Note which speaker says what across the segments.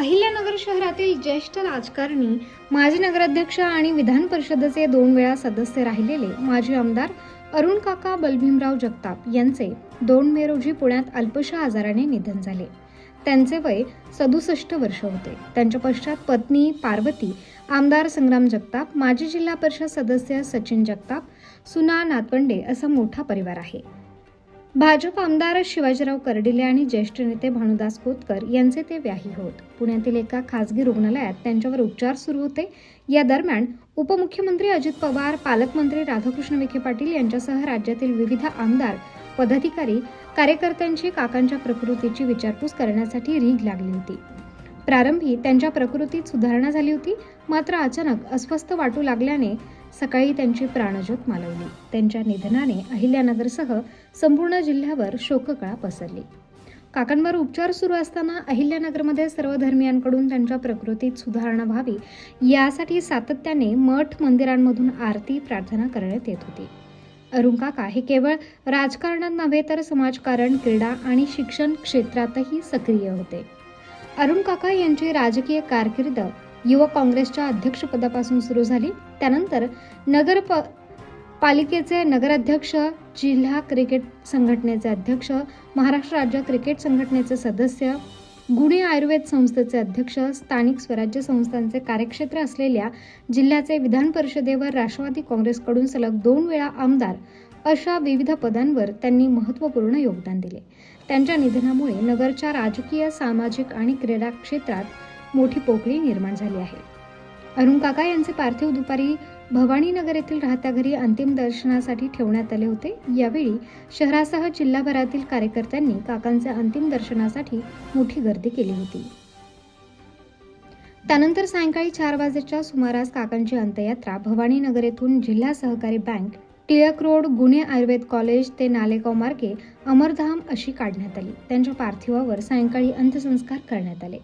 Speaker 1: अहिल्यानगर शहरातील ज्येष्ठ राजकारणी माजी नगराध्यक्ष आणि विधान परिषदेचे दोन वेळा सदस्य राहिलेले माजी आमदार अरुण काका बलभीमराव जगताप यांचे दोन मे रोजी पुण्यात अल्पशा आजाराने निधन झाले. त्यांचे वय सदुसष्ट वर्ष होते. त्यांच्या पश्चात पत्नी पार्वती आमदार संग्राम जगताप माजी जिल्हा परिषद सदस्य सचिन जगताप सुना नातवंडे असा मोठा परिवार आहे. भाजप आमदार शिवाजीराव कर्डिले आणि ज्येष्ठ नेते भानुदास कोतकर यांचे ते व्याही होत. पुण्यातील एका खासगी रुग्णालयात त्यांच्यावर उपचार सुरू होते. या दरम्यान उपमुख्यमंत्री अजित पवार पालकमंत्री राधाकृष्ण विखे पाटील यांच्यासह राज्यातील विविध आमदार पदाधिकारी कार्यकर्त्यांची काकांच्या प्रकृतीची विचारपूस करण्यासाठी रीघ लागली होती. प्रारंभी त्यांच्या प्रकृतीत सुधारणा झाली होती. मात्र अचानक अस्वस्थ वाटू लागल्याने सकाळी त्यांची प्राणज्योत मालवली. त्यांच्या निधनाने अहिल्यानगरसह संपूर्ण जिल्ह्यावर शोककळा पसरली. काकांवर उपचार सुरू असताना अहिल्यानगरमध्ये सर्व धर्मियांकडून त्यांच्या प्रकृतीत सुधारणा व्हावी यासाठी सातत्याने मठ मंदिरांमधून आरती प्रार्थना करण्यात येत होती. अरुण काका हे केवळ राजकारणात नव्हे तर समाजकारण क्रीडा आणि शिक्षण क्षेत्रातही सक्रिय होते. अरुण काका यांची राजकीय कारकीर्द युवक काँग्रेसच्या अध्यक्षपदापासून सुरू झाली. त्यानंतर नगर प- पालिकेचे नगराध्यक्ष जिल्हा क्रिकेट संघटनेचे अध्यक्ष महाराष्ट्र राज्य क्रिकेट संघटनेचे सदस्य गुणे आयुर्वेद संस्थेचे अध्यक्ष स्थानिक स्वराज्य संस्थांचे कार्यक्षेत्र असलेल्या जिल्ह्याचे विधान परिषदेवर राष्ट्रवादी काँग्रेसकडून सलग दोन वेळा आमदार अशा विविध पदांवर त्यांनी महत्त्वपूर्ण योगदान दिले. त्यांच्या निधनामुळे नगरच्या राजकीय सामाजिक आणि क्रीडा क्षेत्रात मोठी पोकळी निर्माण झाली आहे. अरुण काका यांचे पार्थिव दुपारी भवानीनगर येथील राहत्या घरी अंतिम दर्शनासाठी ठेवण्यात आले होते. यावेळी शहरासह जिल्हाभरातील कार्यकर्त्यांनी काकांच्या अंतिम दर्शनासाठी मोठी गर्दी केली होती. त्यानंतर सायंकाळी चार वाजेच्या सुमारास काकांची अंत्ययात्रा भवानीनगर येथून जिल्हा सहकारी बँक टिळक रोड गुन्हे आयुर्वेद कॉलेज ते नालेगाव मार्गे अमरधाम अशी काढण्यात आली. त्यांच्या पार्थिवावर सायंकाळी अंत्यसंस्कार करण्यात आले.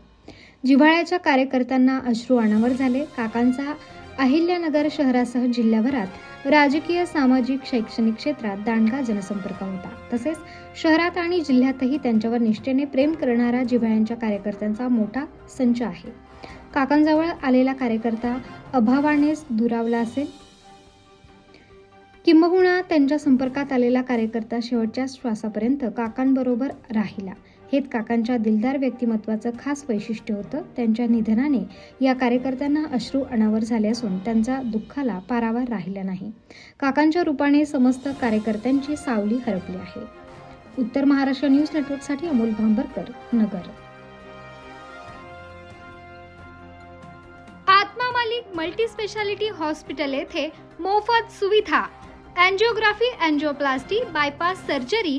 Speaker 1: जिव्हाळ्याच्या कार्यकर्त्यांना अश्रू अनावर झाले. काकांचा अहिल्यानगर शहरासह जिल्ह्याभरात राजकीय सामाजिक शैक्षणिक क्षेत्रात दांडगा जनसंपर्क होता. तसेच शहरात आणि जिल्ह्यातही त्यांच्यावर निष्ठेने प्रेम करणारा जिव्हाळ्यांच्या कार्यकर्त्यांचा मोठा संच आहे. काकांजवळ आलेला कार्यकर्ता अभावानेच दुरावला असेल. किंबहुना त्यांच्या संपर्कात आलेला कार्यकर्ता शेवटच्या श्वासापर्यंत काकांबरोबर राहिला. हेच काकांच्या दिलदार व्यक्तिमत्वाचं खास वैशिष्ट्य होतं त्यांच्या निधनाने या कार्यकर्त्यांना अश्रू अनावर झाले असून त्यांचा दुःखाला पारावार राहिला नाही. काकांच्या रूपाने समस्त कार्यकर्त्यांची सावली हरपली आहे. उत्तर महाराष्ट्र न्यूज नेटवर्कसाठी Amol Bhambarkar Nagar.
Speaker 2: Atma Malik multi speciality hospital येथे मोफत सुविधा अँजिओग्राफी अँजिओप्लास्टी बायपास सर्जरी